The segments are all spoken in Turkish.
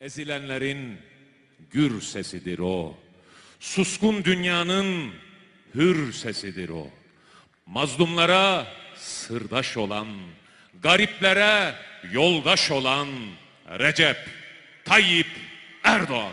Ezilenlerin gür sesidir o. Suskun dünyanın hür sesidir o. Mazlumlara sırdaş olan, gariplere yoldaş olan Recep Tayyip Erdoğan.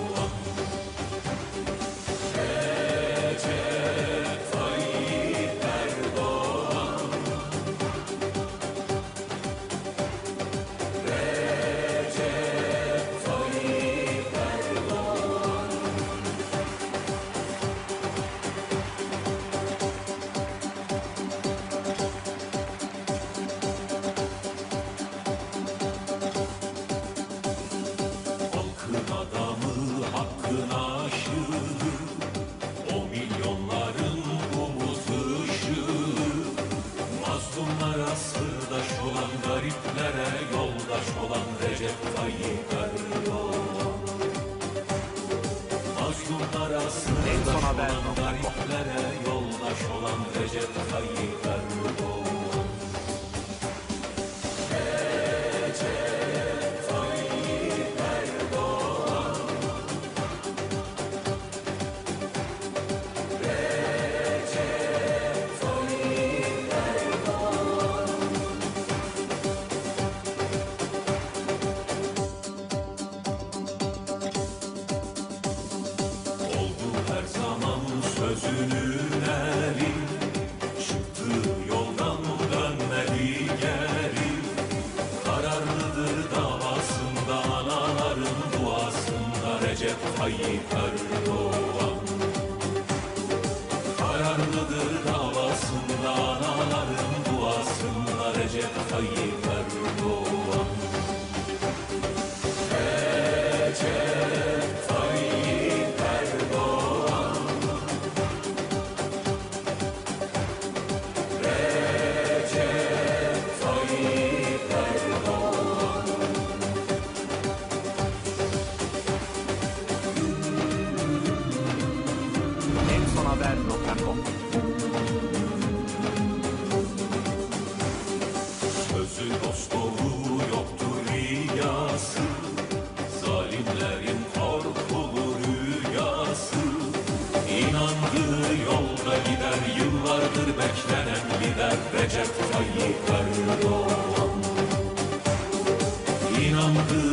olan, gariplere yoldaş olan Recep Tayyip Recep Tayyip Erdoğan Kararlıdır davasında anaların duasında Recep Tayyip Erdoğan ensonhaber.com Sözü dost doğru yoktur riyası Zalimlerin korkulu rüyası. İnandığı yolda gider yıllardır beklenen lider Recep Tayyip Erdoğan. İnandığı